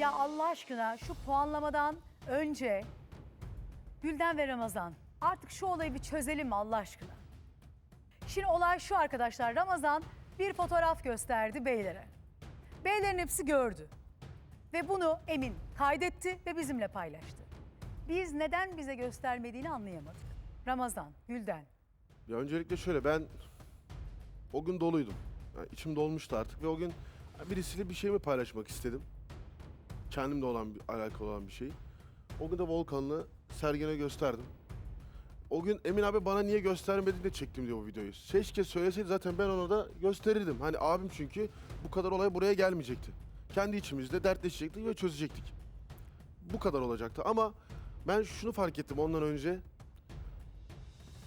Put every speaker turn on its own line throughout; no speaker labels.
Ya Allah aşkına şu puanlamadan önce Gülden ve Ramazan artık şu olayı bir çözelim mi Allah aşkına? Şimdi olay şu arkadaşlar. Ramazan bir fotoğraf gösterdi beylere. Beylerin hepsi gördü. Ve bunu Emin kaydetti ve bizimle paylaştı. Biz neden bize göstermediğini anlayamadık. Ramazan, Gülden.
Ya öncelikle şöyle ben o gün doluydum. Yani içim dolmuştu artık ve o gün birisiyle bir şeyimi paylaşmak istedim. Kendimle olan bir alakalı olan bir şey. O gün de Volkan'la Sergen'e gösterdim. O gün Emin abi bana niye göstermedin de çektim diyor bu videoyu. Keşke söyleseydi zaten ben ona da gösterirdim. Hani abim çünkü bu kadar olay buraya gelmeyecekti. Kendi içimizde dertleşecektik ve çözecektik. Bu kadar olacaktı ama ben şunu fark ettim ondan önce.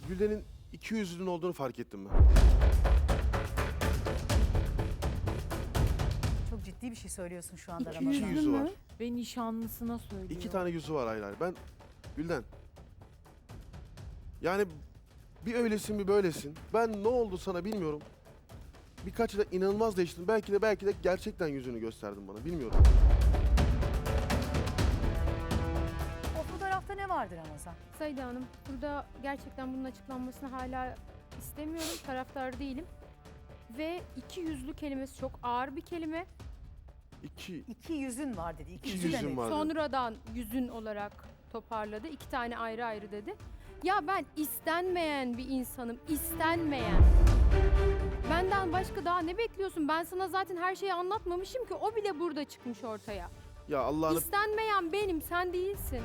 Gülden'in iki yüzlünün olduğunu fark ettim ben.
Bir şey söylüyorsun şu anda
İki
Ramazan.
yüzlü var.
Ve nişanlısına söylüyor.
İki tane yüzü var ayrı. Ben Gülden. Yani bir öylesin bir böylesin. Ben ne oldu sana bilmiyorum. Birkaç da inanılmaz değiştin. Belki de belki de gerçekten yüzünü gösterdin bana. Bilmiyorum.
O fotoğrafta ne vardı Ramazan?
Sayda Hanım, burada gerçekten bunun açıklanmasını hala istemiyorum. Taraftar değilim. Ve iki yüzlü kelimesi çok ağır bir kelime.
İki,
İki yüzün var dedi. İki,
iki
yüzü
yüzüm
demek.
vardı.
Sonradan yüzün olarak toparladı. İki tane ayrı ayrı dedi. Ya ben istenmeyen bir insanım. istenmeyen. Benden başka daha ne bekliyorsun? Ben sana zaten her şeyi anlatmamışım ki o bile burada çıkmış ortaya.
Ya Allah'ını
İstenmeyen benim, sen değilsin.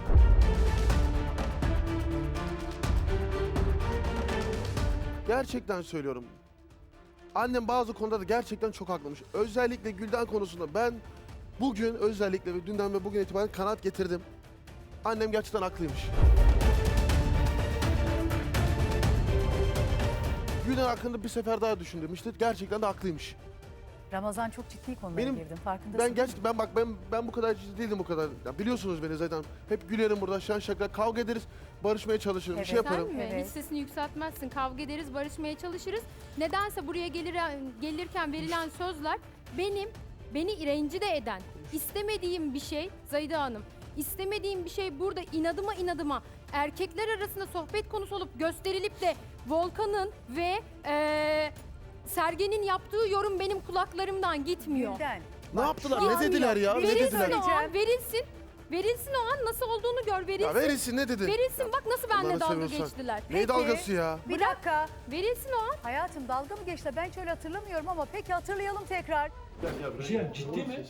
gerçekten söylüyorum. Annem bazı konuda da gerçekten çok haklıymış. Özellikle Gülden konusunda ben bugün özellikle ve dünden ve bugün itibaren kanat getirdim. Annem gerçekten haklıymış. Gülden hakkında bir sefer daha düşündüm. İşte gerçekten de haklıymış.
Ramazan çok ciddi konulara
Benim-
girdin. Farkındasın.
Ben gerçekten ben bak ben ben bu kadar ciddi değilim bu kadar. Ya biliyorsunuz beni zaten. Hep gülerim burada şen şakra kavga ederiz, barışmaya çalışırım, bir şey
Evet.
yaparım.
Sen mi?
Evet.
Hiç sesini yükseltmezsin. Kavga ederiz, barışmaya çalışırız. Nedense buraya gelir, gelirken verilen sözler benim, beni rencide eden, istemediğim bir şey Zayda Hanım. istemediğim bir şey burada inadıma inadıma erkekler arasında sohbet konusu olup gösterilip de Volkan'ın ve eee Sergen'in yaptığı yorum benim kulaklarımdan gitmiyor.
Gülden.
Ne yaptılar? Ne dediler ya? Ne
Verilsin
dediler?
o an, verilsin. Verilsin o an nasıl olduğunu gör, verilsin.
Ya verilsin ne dedi?
Verilsin bak nasıl benimle
Allah'ını
dalga
seviyorsan.
geçtiler.
Ne
Peki.
dalgası ya?
Bir dakika.
Verilsin o an.
Hayatım dalga mı geçti? Ben hiç öyle hatırlamıyorum ama peki hatırlayalım tekrar.
Bir şey ciddi mi?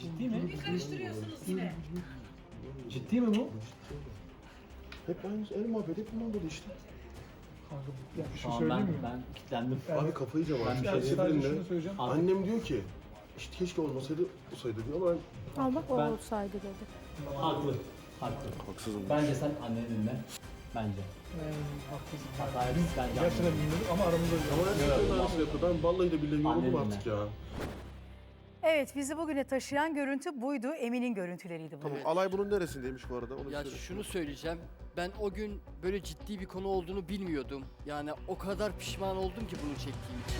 Ciddi mi? Bir karıştırıyorsunuz yine. Ciddi mi bu?
Hep aynı el muhabbet, hep muhabbet işte.
Ya bir şey söyleyeyim
ben,
mi?
ben kilitlendim.
Abi kafayı yiyeceğim
Ben bir şey
Sadece şunu söyleyeceğim.
annem diyor ki işte keşke olmasaydı olsaydı diyor ama ben
bak o
Ben-
olsaydı dedi.
Haklı. Haklı.
haksızım.
Bence sen anneni dinle. Bence.
Ee, haklısın.
Hatayı bence
Gerçekten
anneni dinle.
bilmiyorum ama aramızda
Ama her aynısını yapıyor. Ben vallahi de billahi yoruldum
Annem
artık ya.
Evet bizi bugüne taşıyan görüntü buydu. Emin'in görüntüleriydi bu.
Tamam alay bunun neresindeymiş bu arada? Onu
Ya
söyle.
şunu söyleyeceğim. Ben o gün böyle ciddi bir konu olduğunu bilmiyordum. Yani o kadar pişman oldum ki bunu çektiğim için.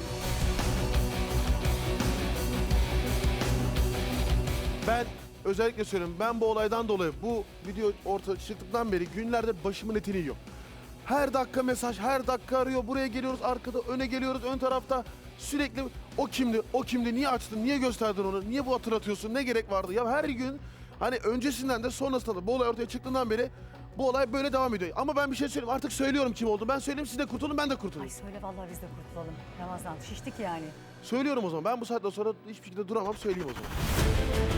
Ben özellikle söylüyorum. Ben bu olaydan dolayı bu video ortaya çıktıktan beri günlerde başımın etini yiyor. Her dakika mesaj, her dakika arıyor. Buraya geliyoruz, arkada öne geliyoruz, ön tarafta sürekli o kimdi, o kimdi, niye açtın, niye gösterdin onu, niye bu hatırlatıyorsun, ne gerek vardı? Ya her gün hani öncesinden de sonrasında da bu olay ortaya çıktığından beri bu olay böyle devam ediyor. Ama ben bir şey söyleyeyim, artık söylüyorum kim oldu. Ben söyleyeyim siz de kurtulun, ben de
Ay
kurtulayım.
söyle vallahi biz de kurtulalım. Ramazan şiştik yani.
Söylüyorum o zaman. Ben bu saatten sonra hiçbir şekilde duramam, söyleyeyim o zaman.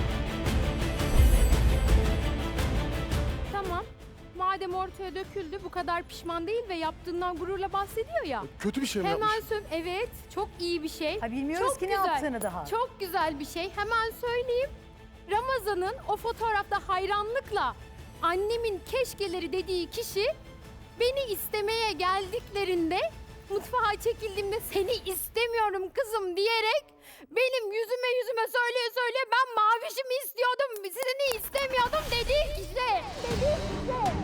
Madem ortaya döküldü bu kadar pişman değil ve yaptığından gururla bahsediyor ya.
Kötü bir şey mi yapmış?
Hemen söyle. Evet çok iyi bir şey.
Ha bilmiyoruz
Çok
ki ne
güzel.
yaptığını daha.
Çok güzel bir şey. Hemen söyleyeyim. Ramazan'ın o fotoğrafta hayranlıkla annemin keşkeleri dediği kişi beni istemeye geldiklerinde mutfağa çekildiğimde seni istemiyorum kızım diyerek benim yüzüme yüzüme söyleye söyle ben mavişimi istiyordum seni istemiyordum dediği kişi. Dediği kişi.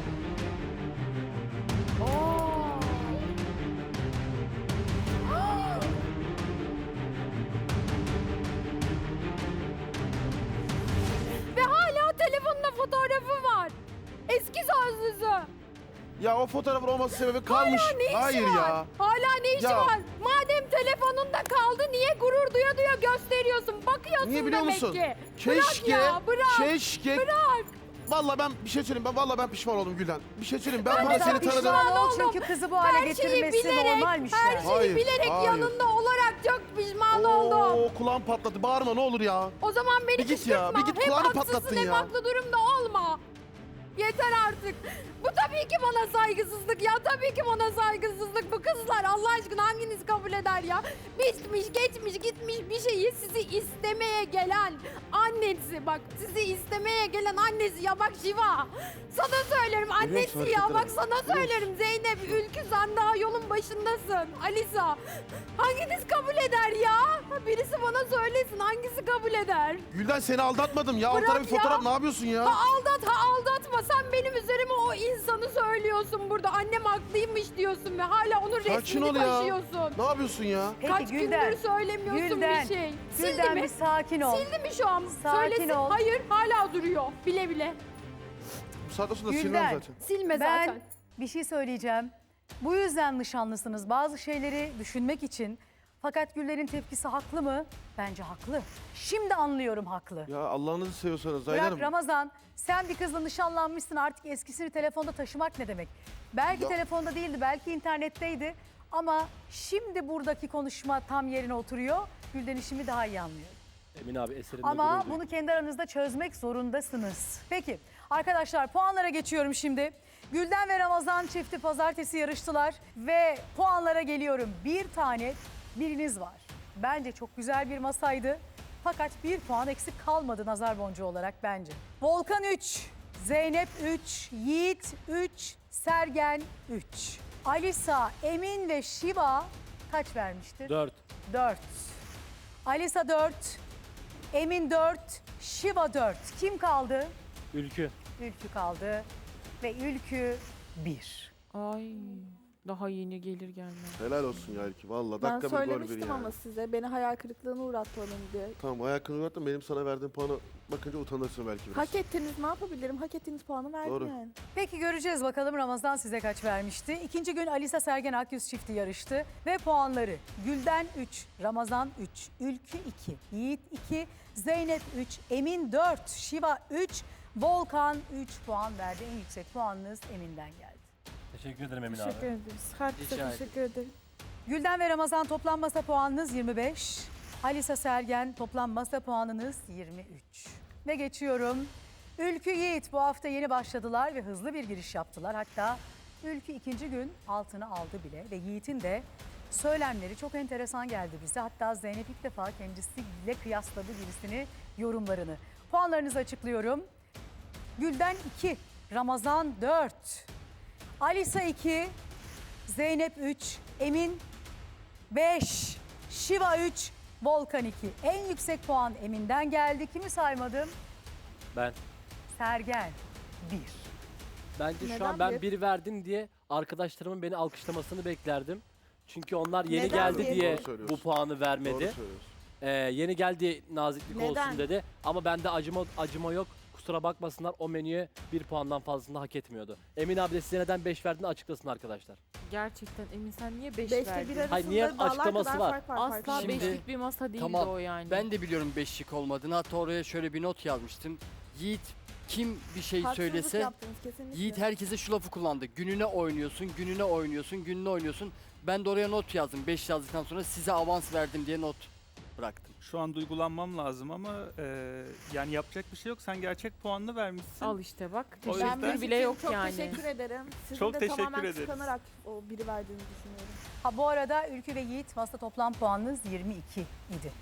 fotoğrafı var. Eski sözlüsü.
Ya o fotoğrafın olması sebebi kalmış.
Hala ne işi
Hayır
var?
ya.
Hala ne işi
Ya.
var? Madem telefonunda kaldı niye gurur duya duya gösteriyorsun? Bakıyorsun
Niye biliyor
demek
musun?
ki.
Keşke, Bırak
ya bırak.
keşke
Bırak.
Vallahi ben bir şey söyleyeyim. Ben vallahi ben pişman oldum Gülden. Bir şey söyleyeyim. Ben, burada seni tanıdım.
pişman ol
oldum.
çünkü kızı bu hale
Her şeyi
getirmesi
bilerek,
normalmiş
her
yani.
şeyi
Hayır,
bilerek
hayır.
yanında olarak çok pişman oldum.
Oo kulağım patladı. Bağırma ne olur ya.
O zaman beni
Bir git ya,
kışkırtma.
bir git,
hem
kulağını
haksızsın
patlattın
hem
ya.
haklı durumda olma. Yeter artık. Bu tabii ki bana saygısızlık ya. Tabii ki bana saygısızlık. Bu kızlar Allah aşkına hanginiz kabul eder ya? Bitmiş, geçmiş, gitmiş bir şeyi sizi istemeye gelen annesi. Bak sizi istemeye gelen annesi ya bak Şiva. Sana söylerim annesi ya. Bak sana söylerim Zeynep, Ülkü sen daha yolun başındasın. Alisa. Hanginiz kabul eder ya? Birisi bana söylesin hangisi kabul eder?
Gülden seni aldatmadım ya.
Bırak
Altına bir
ya.
fotoğraf ne yapıyorsun ya?
Ha aldat ha aldatma sen benim üzerime o insanı söylüyorsun burada. Annem haklıymış diyorsun ve hala onun
Sakin
resmini
ol ya.
taşıyorsun.
Ne yapıyorsun ya?
Peki
Kaç
Gülden,
gündür söylemiyorsun
Gülden,
bir şey. Sildi
Gülden
mi?
bir sakin ol.
Sildi mi şu an?
Sakin
Söylesin.
ol.
Hayır hala duruyor. Bile bile.
Bu saatten sonra
Gülden.
silmem zaten.
Silme
Ben
zaten.
bir şey söyleyeceğim. Bu yüzden nişanlısınız. Bazı şeyleri düşünmek için. Fakat Güller'in tepkisi haklı mı? Bence haklı. Şimdi anlıyorum haklı.
Ya Allah'ınızı seviyorsanız Zahide
Bırak
Hanım.
Ramazan, sen bir kızla nişanlanmışsın artık eskisini telefonda taşımak ne demek? Belki
Ya-
telefonda değildi, belki internetteydi. Ama şimdi buradaki konuşma tam yerine oturuyor. Gülden işimi daha iyi anlıyor.
Emin abi eserinde
Ama
gurur duy.
bunu kendi aranızda çözmek zorundasınız. Peki arkadaşlar puanlara geçiyorum şimdi. Gülden ve Ramazan çifti pazartesi yarıştılar ve puanlara geliyorum. Bir tane biriniz var. Bence çok güzel bir masaydı. Fakat bir puan eksik kalmadı nazar boncuğu olarak bence. Volkan 3, Zeynep 3, Yiğit 3, Sergen 3. Alisa, Emin ve Şiva kaç vermiştir?
4.
4. Alisa 4. Emin 4. Şiva 4. Kim kaldı?
Ülkü.
Ülkü kaldı. Ve Ülkü 1.
Ay daha yeni gelir gelmez.
Helal olsun ya Elki. Valla
Ben
dakika bir gol bir
söylemiştim
yani.
ama size beni hayal kırıklığına uğratmadın diye.
Tamam ayakını uzattım. Benim sana verdiğim puanı bakınca utanırsın belki biraz.
Hak ettiniz ne yapabilirim? Hak ettiğiniz puanı verdim
Doğru.
yani.
Peki göreceğiz bakalım Ramazan size kaç vermişti. İkinci gün Alisa Sergen Akyüz çifti yarıştı. Ve puanları Gülden 3, Ramazan 3, Ülkü 2, Yiğit 2, Zeynep 3, Emin 4, Şiva 3, Volkan 3 puan verdi. En yüksek puanınız Emin'den geldi.
Teşekkür ederim Emin
Teşekkür
abi.
ederiz. Herkese
Rica
teşekkür ederim.
Gülden ve Ramazan toplam masa puanınız 25. Alisa Sergen toplam masa puanınız 23. Ve geçiyorum. Ülkü Yiğit bu hafta yeni başladılar ve hızlı bir giriş yaptılar. Hatta Ülkü ikinci gün altını aldı bile ve Yiğit'in de söylemleri çok enteresan geldi bize. Hatta Zeynep ilk defa kendisiyle kıyasladı birisini yorumlarını. Puanlarınızı açıklıyorum. Gülden 2, Ramazan 4, Alisa 2, Zeynep 3, Emin 5, Şiva 3, Volkan 2. En yüksek puan Emin'den geldi. Kimi saymadım?
Ben.
Sergen 1.
Bence şu
Neden
an ben
bir?
bir verdim diye arkadaşlarımın beni alkışlamasını beklerdim. Çünkü onlar yeni
Neden
geldi
bir?
diye
Doğru söylüyorsun.
bu puanı
Doğru
vermedi.
söylüyorsun.
Ee, yeni geldi naziklik olsun
Neden?
dedi. Ama bende acıma acıma yok. Kusura bakmasınlar o menüye bir puandan fazlasını hak etmiyordu. Emin abi de size neden 5 verdiğini açıklasın arkadaşlar.
Gerçekten Emin sen niye 5
Beşte
verdin?
arasında
Hayır, niye
dağlar
açıklaması
kadar
var?
fark var.
Asla
farkındayım.
Beşlik bir masa değildi
Tamam,
o yani.
Ben de biliyorum beşlik olmadığını. Hatta oraya şöyle bir not yazmıştım. Yiğit kim bir şey
Haksızlık
söylese
yaptınız kesinlikle.
Yiğit herkese şu lafı kullandı. Gününe oynuyorsun, gününe oynuyorsun, gününe oynuyorsun. Ben de oraya not yazdım. 5 yazdıktan sonra size avans verdim diye not bıraktım.
Şu an duygulanmam lazım ama e, yani yapacak bir şey yok. Sen gerçek puanını vermişsin.
Al işte bak.
O
Teşekkür
yüzden-
Ben
bile yok
çok
yani.
teşekkür ederim. Sizin
Çok
de
teşekkür
tamamen
ederiz.
kıskanarak o biri verdiğini düşünüyorum.
Ha bu arada Ülkü ve Yiğit masa toplam puanınız 22 idi.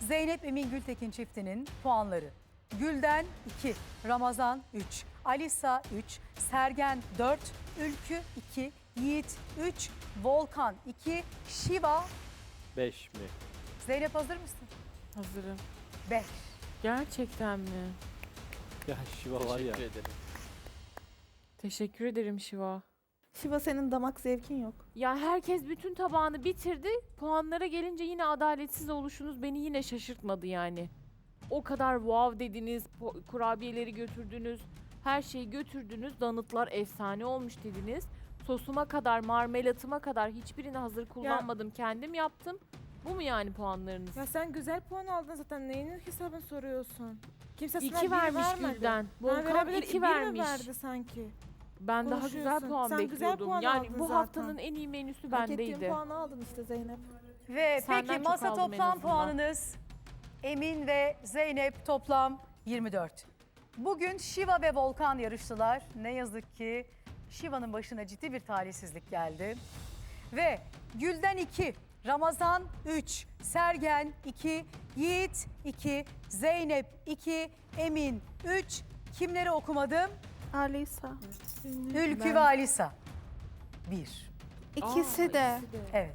Zeynep Emin Gültekin çiftinin puanları. Gülden 2, Ramazan 3, Alisa 3, Sergen 4, Ülkü 2, Yiğit 3, Volkan 2, Şiva.
5 mi?
Zeynep hazır mısın?
Hazırım.
5.
Gerçekten mi?
Ya Şiva var ya.
Teşekkür ederim.
Teşekkür ederim Şiva.
Şiva senin damak zevkin yok.
Ya herkes bütün tabağını bitirdi. Puanlara gelince yine adaletsiz oluşunuz beni yine şaşırtmadı yani. O kadar wow dediniz, kurabiyeleri götürdünüz. Her şeyi götürdünüz. Danıtlar efsane olmuş dediniz. Sosuma kadar, marmelatıma kadar hiçbirini hazır kullanmadım. Kendim yaptım. Bu mu yani puanlarınız?
Ya sen güzel puan aldın zaten. Neyinin hesabını soruyorsun? Kimse sana
İki
bir
vermiş
vermedi.
Gülden. Volkan
verebilir,
iki
bir mi
vermiş.
verdi sanki?
Ben daha güzel
Konuşuyorsun.
puan
Sen güzel
bekliyordum.
puan
yani
aldın
bu
zaten.
haftanın en iyi menüsü
Hak ettiğin
bendeydi.
puanı aldın işte Zeynep.
Ve
Senden
peki
çok
masa
aldım en
toplam
azından.
puanınız Emin ve Zeynep toplam 24. Bugün Şiva ve Volkan yarıştılar. Ne yazık ki Şiva'nın başına ciddi bir talihsizlik geldi. Ve Gülden 2, Ramazan 3, Sergen 2, Yiğit 2, Zeynep 2, Emin 3. Kimleri okumadım?
Alisa.
Ülkü ve Alisa 1.
İkisi de.
Evet.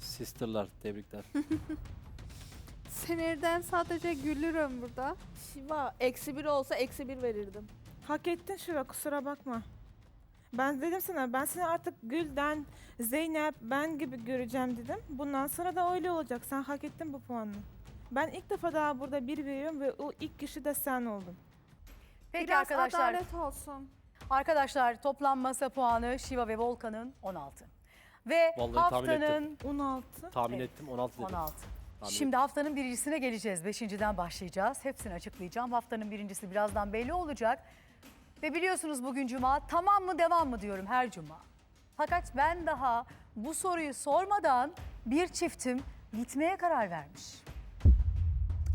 Sisterlar tebrikler.
Sinirden sadece gülürüm burada.
Şiva eksi bir olsa eksi bir verirdim.
Hak ettin Şiva kusura bakma. Ben dedim sana ben seni artık Gülden, Zeynep, ben gibi göreceğim dedim. Bundan sonra da öyle olacak. Sen hak ettin bu puanı. Ben ilk defa daha burada bir veriyorum ve o ilk kişi de sen oldun.
Peki
Biraz
arkadaşlar.
adalet olsun.
Arkadaşlar toplam masa puanı Şiva ve Volkan'ın 16. Ve
Vallahi tahmin
haftanın
16.
Tahmin
Evet.
ettim 16 dedim.
16.
Tahmin
Şimdi haftanın birincisine geleceğiz. Beşinciden başlayacağız. Hepsini açıklayacağım. Haftanın birincisi birazdan belli olacak. Ve biliyorsunuz bugün cuma tamam mı devam mı diyorum her cuma. Fakat ben daha bu soruyu sormadan bir çiftim gitmeye karar vermiş.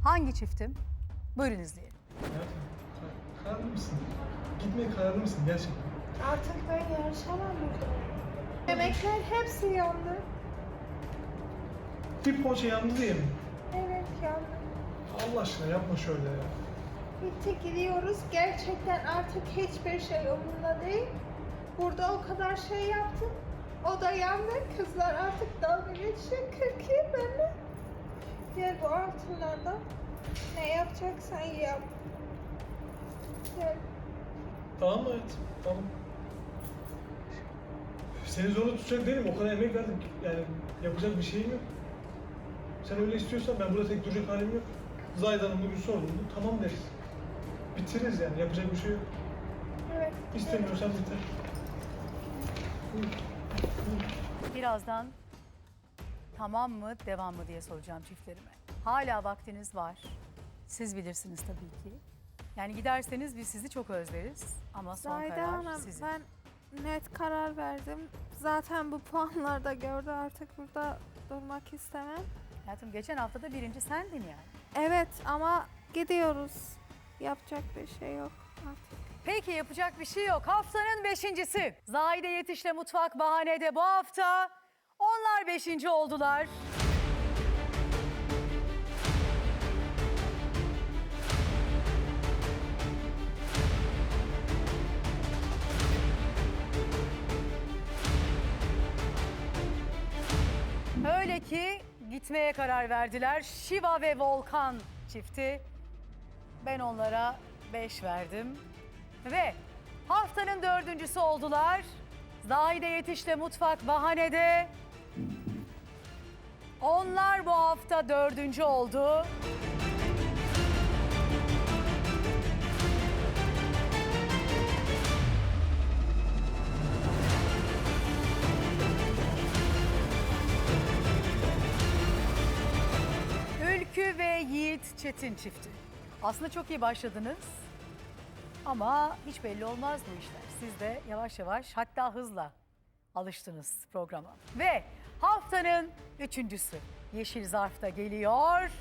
Hangi çiftim? Buyurun izleyelim.
Kararlı mısın? Gitmeye kararlı mısın gerçekten?
Artık ben yarışamam burada. Yemekler hepsi yandı.
Bir poğaça yandı diye mi?
Evet yandı.
Allah aşkına yapma şöyle ya.
Bitti gidiyoruz. Gerçekten artık hiçbir şey umurumda değil. Burada o kadar şey yaptım. O da yandı. Kızlar artık dalga. 40 yıl benimle. Gel bu altınlardan. Ne yapacaksan yap. Gel.
Tamam mı hayatım? Tamam. Seni zorla tutacak değilim. O kadar emek verdik. Yani yapacak bir şeyim yok. Sen öyle istiyorsan ben burada tek duracak halim yok. Zahid Hanım bugün sorduğunda tamam deriz. Bitiririz yani. Yapacak bir şey yok.
Evet.
İstemiyorsan biter.
Birazdan tamam mı devam mı diye soracağım çiftlerime. Hala vaktiniz var. Siz bilirsiniz tabii ki. Yani giderseniz biz sizi çok özleriz. Ama son
Zahide
karar
Hanım
sizin.
ben net karar verdim. Zaten bu puanlarda gördü artık burada durmak istemem.
Hayatım geçen hafta da birinci sendin yani.
Evet ama gidiyoruz. Yapacak bir şey yok artık.
Peki yapacak bir şey yok. Haftanın beşincisi. Zahide Yetiş'le Mutfak Bahane'de bu hafta onlar beşinci oldular. Öyle ki gitmeye karar verdiler. Şiva ve Volkan çifti. Ben onlara 5 verdim. Ve haftanın dördüncüsü oldular. Zahide Yetiş'le Mutfak Bahane'de. Onlar bu hafta dördüncü oldu. Ülkü ve Yiğit Çetin çifti. Aslında çok iyi başladınız. Ama hiç belli olmaz bu işler. Siz de yavaş yavaş hatta hızla alıştınız programa. Ve haftanın üçüncüsü Yeşil Zarf'ta geliyor.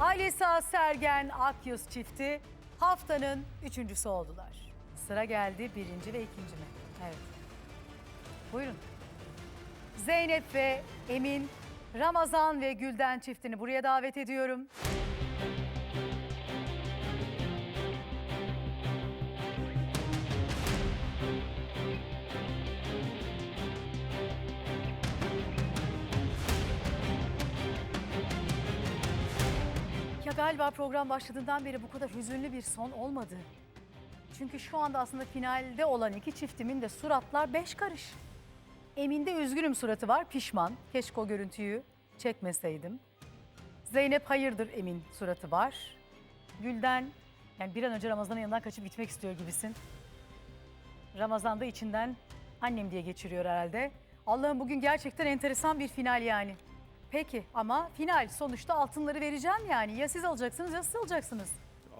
Alisa Sergen Akyüz çifti haftanın üçüncüsü oldular. Sıra geldi birinci ve ikinci mi? Evet. Buyurun. Zeynep ve Emin, Ramazan ve Gülden çiftini buraya davet ediyorum. Ya galiba program başladığından beri bu kadar hüzünlü bir son olmadı. Çünkü şu anda aslında finalde olan iki çiftimin de suratlar beş karış. Emin'de üzgünüm suratı var. Pişman. Keşke o görüntüyü çekmeseydim. Zeynep hayırdır Emin suratı var. Gülden yani bir an önce Ramazan'ın yanından kaçıp gitmek istiyor gibisin. Ramazan da içinden annem diye geçiriyor herhalde. Allah'ım bugün gerçekten enteresan bir final yani. Peki ama final sonuçta altınları vereceğim yani. Ya siz alacaksınız ya siz alacaksınız.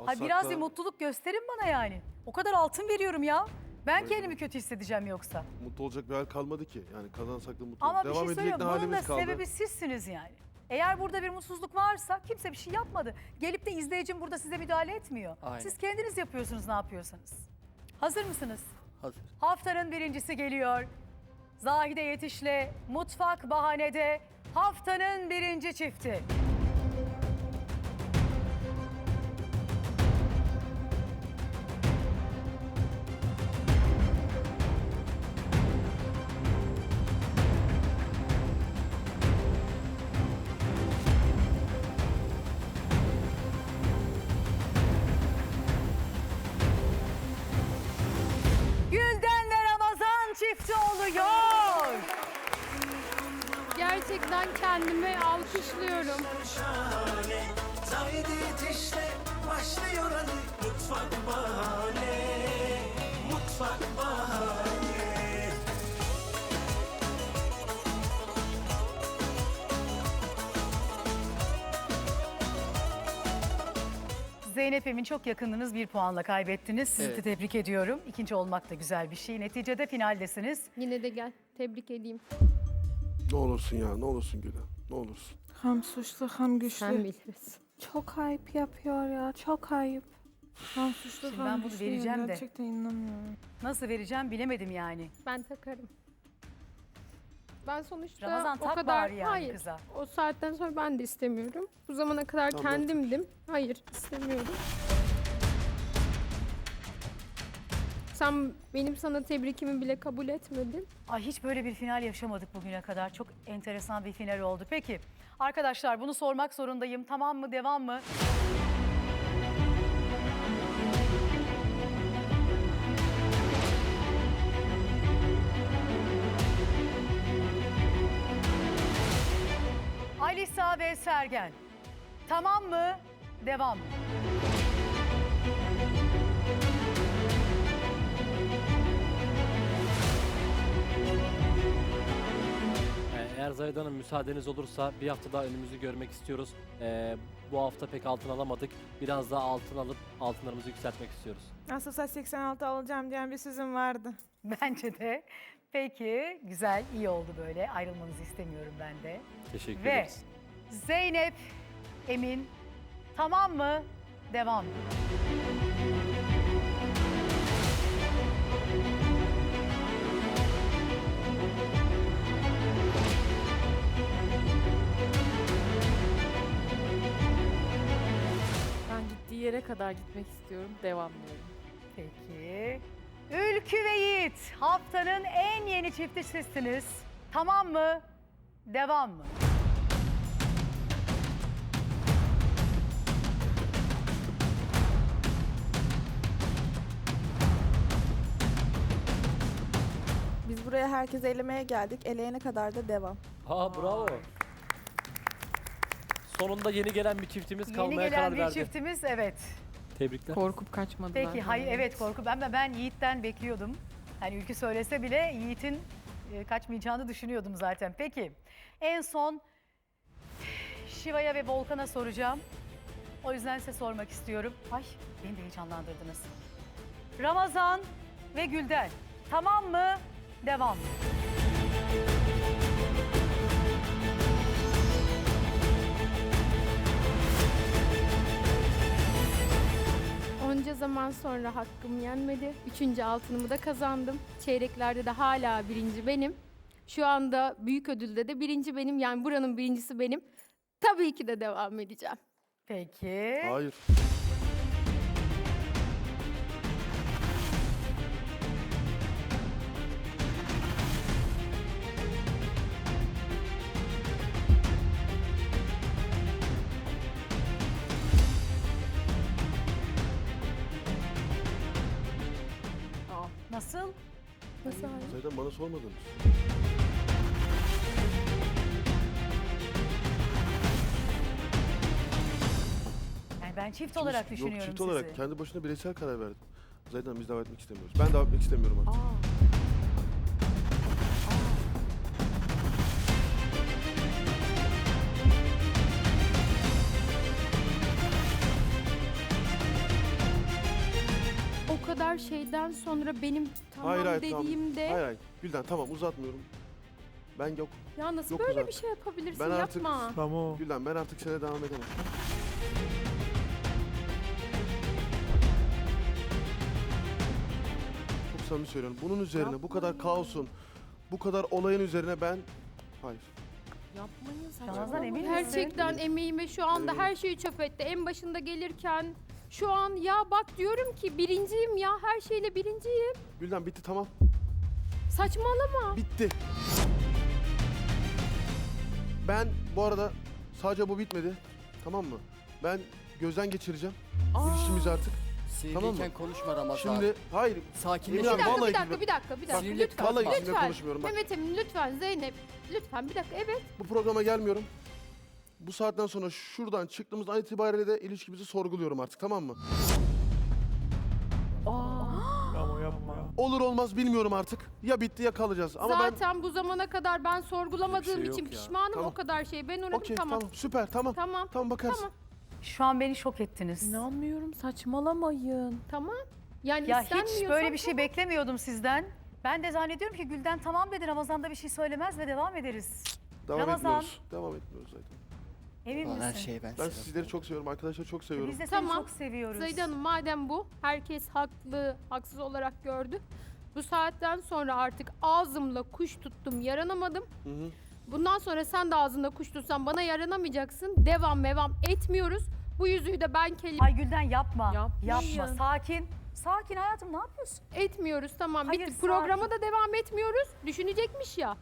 Ha, biraz
da
bir mutluluk gösterin bana yani. O kadar altın veriyorum ya. Ben
Öyle.
kendimi kötü hissedeceğim yoksa.
Mutlu olacak bir hal kalmadı ki. Yani kazansak da mutlu
Ama bir
Devam
şey
edecek
söyleyeyim
ne
bunun da
halimiz kaldı.
sebebi sizsiniz yani. Eğer burada bir mutsuzluk varsa kimse bir şey yapmadı. Gelip de izleyicim burada size müdahale etmiyor.
Aynen.
Siz kendiniz yapıyorsunuz ne yapıyorsanız. Hazır mısınız?
Hazır.
Haftanın birincisi geliyor. Zahide Yetiş'le Mutfak Bahane'de haftanın birinci çifti. Zeynep Emin çok yakındınız bir puanla kaybettiniz. Sizi de
Evet.
tebrik ediyorum. İkinci olmak da güzel bir şey. Neticede finaldesiniz.
Yine de gel tebrik edeyim.
Ne olursun ya ne olursun Gülen. Ne olursun.
Hem suçlu hem güçlü.
Sen bilirsin.
Çok ayıp yapıyor ya. Çok ayıp. Hem suçlu
Şimdi
hem
ben bunu
güçlü ya,
vereceğim de.
Gerçekten inanmıyorum.
Nasıl vereceğim bilemedim yani.
Ben takarım. Ben sonuçta
Ramazan
o
tak
kadar
bari yani
hayır.
kıza.
O saatten sonra ben de istemiyorum. Bu zamana kadar
Tamam.
kendimdim. Hayır, istemiyorum. Sen benim sana tebrikimi bile kabul etmedin.
Ay hiç böyle bir final yaşamadık bugüne kadar. Çok enteresan bir final oldu. Peki arkadaşlar bunu sormak zorundayım. Tamam mı devam mı? Ve Sergen. Tamam mı? Devam mı?
Ee, Eğer Zahid Hanım müsaadeniz olursa bir hafta daha önümüzü görmek istiyoruz. Ee, bu hafta pek altın alamadık. Biraz daha altın alıp altınlarımızı yükseltmek istiyoruz.
Nasılsa 86 alacağım diyen bir sözüm vardı.
Bence de. Peki güzel iyi oldu böyle. Ayrılmanızı istemiyorum ben de.
Teşekkür
Ve
ederiz.
Zeynep, Emin tamam mı? Devam.
Ben gittiği yere kadar gitmek istiyorum. Devam diyorum.
Peki. Ülkü ve Yiğit haftanın en yeni çifti sizsiniz. Tamam mı? Devam mı?
Buraya herkes elemeye geldik. Eleyene kadar da devam.
Ha bravo. Sonunda yeni gelen bir çiftimiz
Yeni
kalmaya
gelen
karar
bir
verdi.
çiftimiz evet.
Tebrikler.
Korkup kaçmadılar.
Peki hayır evet korku ben de ben Yiğit'ten bekliyordum. Hani Ülkü söylese bile Yiğit'in e, kaçmayacağını düşünüyordum zaten. Peki en son Şiva'ya ve Volkan'a soracağım. O yüzden size sormak istiyorum. Ay beni de heyecanlandırdınız. Ramazan ve Gülden tamam mı? Devam?
Onca zaman sonra hakkım yenmedi. Üçüncü altınımı da kazandım. Çeyreklerde de hala birinci benim. Şu anda büyük ödülde de birinci benim. Yani buranın birincisi benim. Tabii ki de devam edeceğim.
Peki.
Hayır.
Nasıl
hayır?
Zaten bana sormadınız.
Yani ben çift olarak düşünüyorum.
Yok, çift
sizi.
olarak kendi başına bireysel karar verdim. Zaten biz davet etmek istemiyoruz. Ben davet etmek istemiyorum artık.
Aa. Kadar şeyden sonra benim tamam
Hayır, hayır, tamam.
dediğimde
Hayır hayır. Gülden tamam uzatmıyorum. Ben yok.
ya nasıl
Yok
böyle
uzat.
bir şey yapabilirsin
Ben artık-
yapma.
Tamam.
Gülden ben artık sana devam edemem. Çok samimi söylüyorum. Bunun üzerine bu kadar kaosun, bu kadar olayın üzerine ben... Hayır.
Yapmayın
Ramazan
saçmalama.
emin misin?
Gerçekten emeğime şu anda
Eminim.
her şeyi çöp etti. En başında gelirken şu an ya bak diyorum ki birinciyim ya her şeyle birinciyim.
Gülden bitti tamam.
Saçmalama.
Bitti. Ben bu arada sadece bu bitmedi. Tamam mı? Ben gözden geçireceğim ilişkimizi artık.
Sinirliyken
Tamam mı?
konuşma Ramazan.
Şimdi hayır
Bir
abi,
dakika,
vallahi
bir dakika, bir dakika, bir dakika.
Sinirli-
Lütfen,
vallahi
lütfen.
konuşmuyorum bak.
Mehmet Emin lütfen, Zeynep, lütfen bir dakika, evet.
Bu programa gelmiyorum. Bu saatten sonra şuradan çıktığımız an itibariyle de ilişkimizi sorguluyorum artık tamam mı?
Ama yapma.
Olur olmaz bilmiyorum artık. Ya bitti ya kalacağız. Ama ben
Zaten bu zamana kadar ben sorgulamadığım
Öyle bir şey
için
yok ya.
pişmanım
Tamam.
o kadar şey. Ben uğradım
okey
tamam.
tamam. süper tamam.
Tamam,
Tamam bakarız.
Tamam.
Şu an beni şok ettiniz.
İnanmıyorum saçmalamayın.
tamam. Yani
Ya hiç böyle bir şey beklemiyordum sizden. Ben de zannediyorum ki Gülden tamam dedi Ramazan'da bir şey söylemez ve devam ederiz.
Devam
Ramazan.
etmiyoruz. Devam etmiyoruz zaten.
Emin
Ulan
misin?
her şeyi ben,
Ben
severim.
sizleri çok seviyorum. Arkadaşlar çok seviyorum.
Biz de seni
Tamam.
çok seviyoruz.
Zahide Hanım madem bu herkes haklı, haksız olarak gördü. Bu saatten sonra artık ağzımla kuş tuttum, yaranamadım.
Hı hı.
Bundan sonra sen de ağzında kuş tutsan bana yaranamayacaksın. Devam mevam etmiyoruz. Bu yüzüğü de ben kelim
Ay Gülden yapma.
Yapmayın.
Yapma. Sakin. Sakin hayatım ne yapıyorsun?
etmiyoruz tamam.
Hayır,
Bitti.
sakin.
Programa da devam etmiyoruz. Düşünecekmiş ya.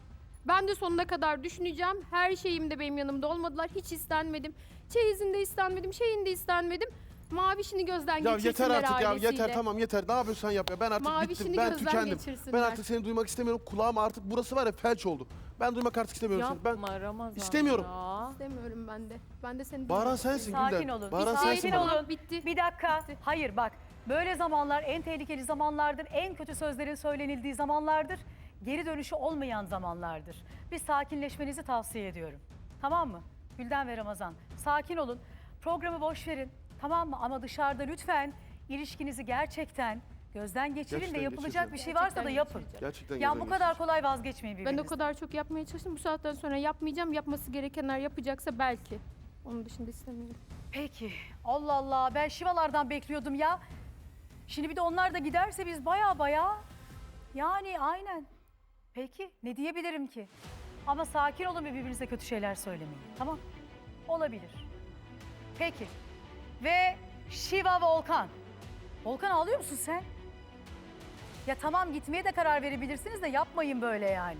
Ben de sonuna kadar düşüneceğim. Her şeyim de benim yanımda olmadılar. Hiç istenmedim. Çeyizinde istenmedim, şeyinde istenmedim. Mavişini gözden
Ya
geçirsinler
yeter artık ya
ailesiyle.
yeter tamam yeter. Ne yapıyorsan yap ya. Ben artık
Mavişini
bittim. Ben
gözden
tükendim.
geçirsinler.
Ben artık seni duymak istemiyorum. Kulağım artık burası var ya felç oldu. Ben duymak artık istemiyorum seni. Ben
Yapma Ramazan
istemiyorum.
ya.
İstemiyorum ben de. Ben de seni
Bağıran
duymak
sensin.
Sakin
Gülden.
olun.
Bağıran
Bir
sensin
sakin
bana.
olun.
Bitti.
Bir dakika.
Bitti.
Hayır bak. Böyle zamanlar en tehlikeli zamanlardır. En kötü sözlerin söylenildiği zamanlardır. Geri dönüşü olmayan zamanlardır. Bir sakinleşmenizi tavsiye ediyorum. Tamam mı? Gülden ve Ramazan. Sakin olun. Programı boş verin. Tamam mı? Ama dışarıda lütfen ilişkinizi gerçekten gözden geçirin
Gerçekten
ve yapılacak
geçireceğim.
bir şey varsa da yapın.
geçireceğim.
Gerçekten
Ya bu
gözden
kadar
geçireceğim.
kolay vazgeçmeyin
Ben
birbirinizden.
o kadar çok yapmaya çalıştım. Bu saatten sonra yapmayacağım. Yapması gerekenler yapacaksa belki. Onun dışında istemiyorum.
Peki. Allah Allah ben şivalardan bekliyordum ya. Şimdi bir de onlar da giderse biz baya baya yani aynen. Peki ne diyebilirim ki? Ama sakin olun ve birbirinize kötü şeyler söylemeyin. Tamam? Olabilir. Peki. Ve Şiva Volkan. Volkan ağlıyor musun sen? Ya tamam gitmeye de karar verebilirsiniz de yapmayın böyle yani.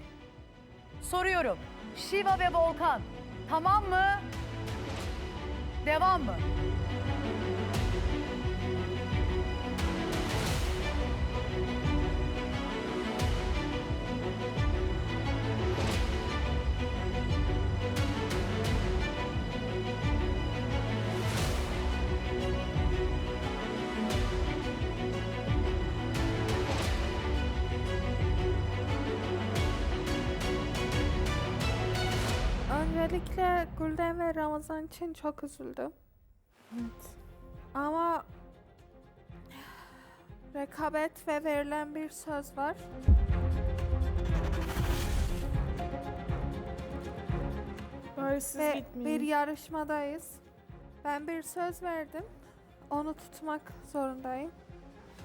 Soruyorum. Şiva ve Volkan tamam mı? Devam mı?
Öncelikle Gülden ve Ramazan için çok üzüldüm.
Evet.
Ama rekabet ve verilen bir söz var.
Bari siz
ve bir yarışmadayız. Ben bir söz verdim. Onu tutmak zorundayım.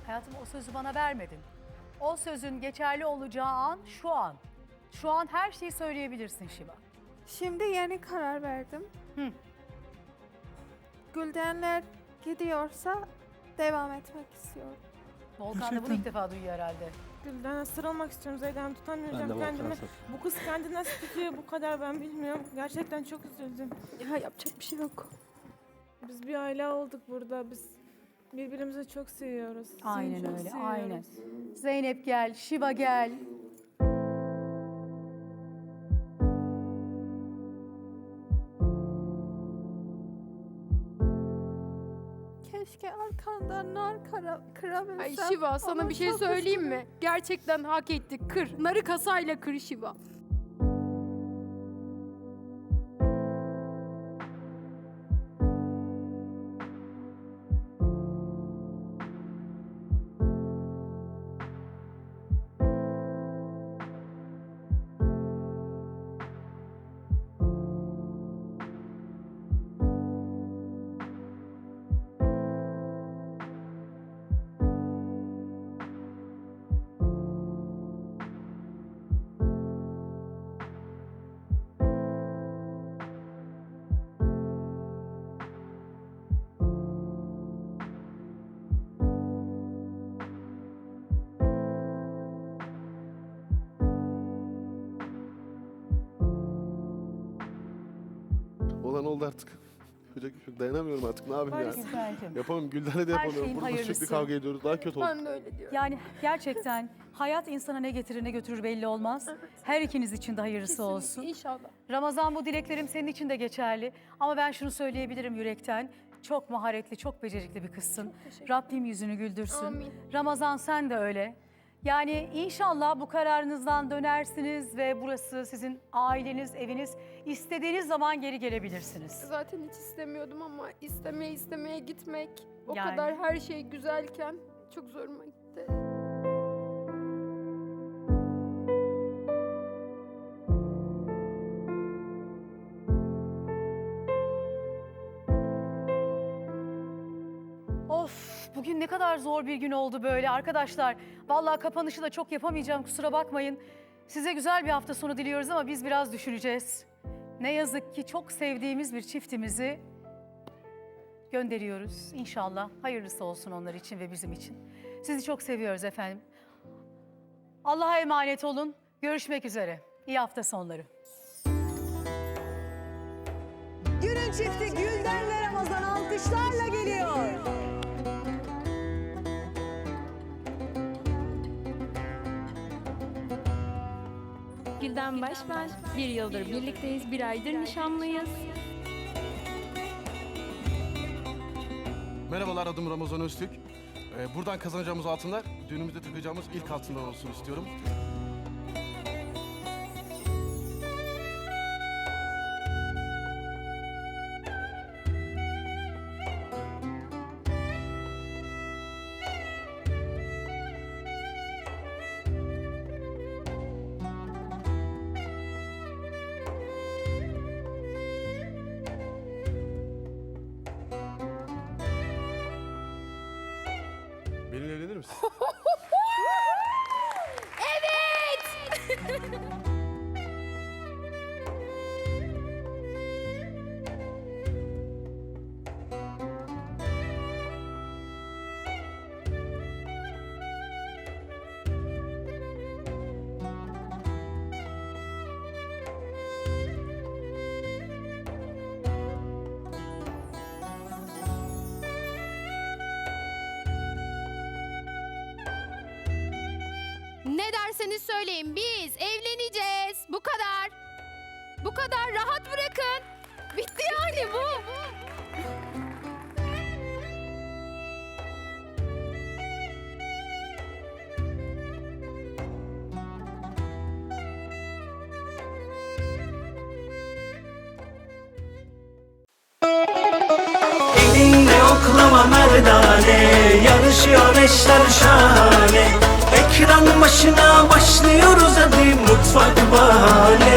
Hayatım o sözü bana vermedin. O sözün geçerli olacağı an şu an. Şu an her şeyi söyleyebilirsin Şiva.
Şimdi yeni karar verdim.
Hı.
Güldenler gidiyorsa devam etmek istiyorum.
Volkan da bunu ilk defa duyuyor herhalde.
Gülden'e sarılmak istiyorum Zeydan tutamayacağım kendimi. Bu kız kendi nasıl tutuyor bu kadar ben bilmiyorum. Gerçekten çok üzüldüm.
Ya yapacak bir şey yok.
Biz bir aile olduk burada. Biz birbirimizi çok seviyoruz. Seni
Aynen
çok
öyle,
seviyoruz.
aynen. Zeynep gel, Şiva gel.
Arkandan nar kara, kırabilsem.
Ay Şiva sana
Ama
bir şey
çok
söyleyeyim
üzgünüm.
mi? Gerçekten hak etti. Kır. Narı kasayla kır Şiva.
Olan oldu artık. Yapacak bir şey yok. Dayanamıyorum artık. Ne yapayım ya? Yapamam. Gülden'le de
Her
yapamıyorum.
şeyin
Burada
hayırlısı.
sürekli kavga ediyoruz. Daha kötü oldu.
Ben de öyle diyorum.
Yani gerçekten hayat insana ne getirir ne götürür belli olmaz. Her ikiniz için de hayırlısı
Kesinlikle,
olsun.
İnşallah.
Ramazan bu dileklerim senin için de geçerli. Ama ben şunu söyleyebilirim yürekten. Çok maharetli, çok becerikli bir kızsın. Rabbim yüzünü güldürsün.
Amin.
Ramazan sen de öyle. Yani inşallah bu kararınızdan dönersiniz ve burası sizin aileniz, eviniz. İstediğiniz zaman geri gelebilirsiniz.
Zaten hiç istemiyordum ama istemeye istemeye gitmek o
Yani.
kadar her şey güzelken çok zoruma gitti.
Ne kadar zor bir gün oldu böyle arkadaşlar. Vallahi kapanışı da çok yapamayacağım kusura bakmayın. Size güzel bir hafta sonu diliyoruz ama biz biraz düşüneceğiz. Ne yazık ki çok sevdiğimiz bir çiftimizi gönderiyoruz. İnşallah hayırlısı olsun onlar için ve bizim için. Sizi çok seviyoruz efendim. Allah'a emanet olun. Görüşmek üzere. İyi hafta sonları.
Günün çifti Gülden ve Ramazan alkışlarla geliyor.
Gülden Baş ben. Bir yıldır birlikteyiz, bir aydır nişanlıyız.
Merhabalar adım Ramazan Öztürk. Ee, buradan kazanacağımız altınlar düğünümüzde takacağımız ilk altından olsun istiyorum.
Ne derseniz söyleyin biz evleneceğiz. Bu kadar. Bu kadar rahat bırakın. Bitti yani bu.
Elinde oklama merdane Yarışıyor eşler şahane Ekran başına başlıyoruz hadi mutfak bahane.